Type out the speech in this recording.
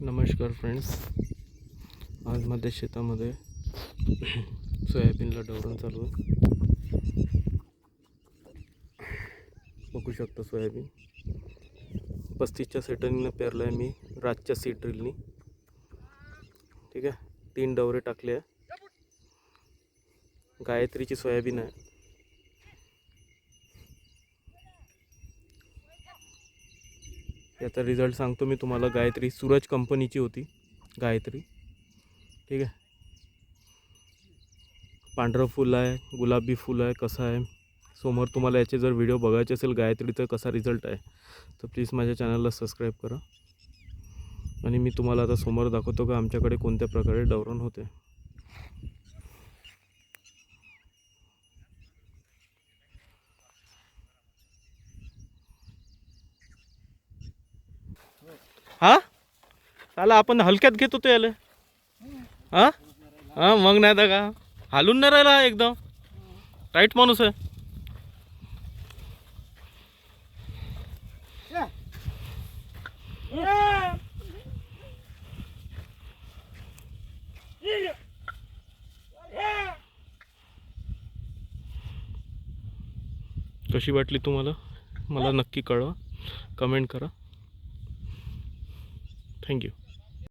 नमस्कार फ्रेंड्स. आज माझ्या शेतामध्ये सोयाबीनला डवरण चालू आहे बघू शकता सोयाबीन. पस्तीसच्या सेटनीनं पेरलं आहे मी रातच्या सीट ड्रिलनी ठीक आहे? तीन डवरे टाकले आहे. गायत्रीची सोयाबीन आहे. याचा रिझल्ट सांगतो मी तुम्हाला. गायत्री सूरज कंपनीची होती. गायत्री. ठीक आहे. पांढरं फुल आहे गुलाबी फुल आहे कसं आहे? समोर तुम्हाला याचे जर व्हिडिओ बघायचे असेल गायत्रीचा कसा रिझल्ट आहे तर प्लीज माझ्या चॅनलला सबस्क्राईब करा. आणि मी तुम्हाला आता समोर दाखवतो का आमच्याकडे कोणत्या प्रकारे डवरण होते. हा? चला आपण हलक्यात घेतो होतो याला हा? हा मग नाही तर का? हालून नाही राहिला एकदम. टाईट माणूस आहे. कशी वाटली तुम्हाला? मला नक्की कळवा. कमेंट करा. Thank you.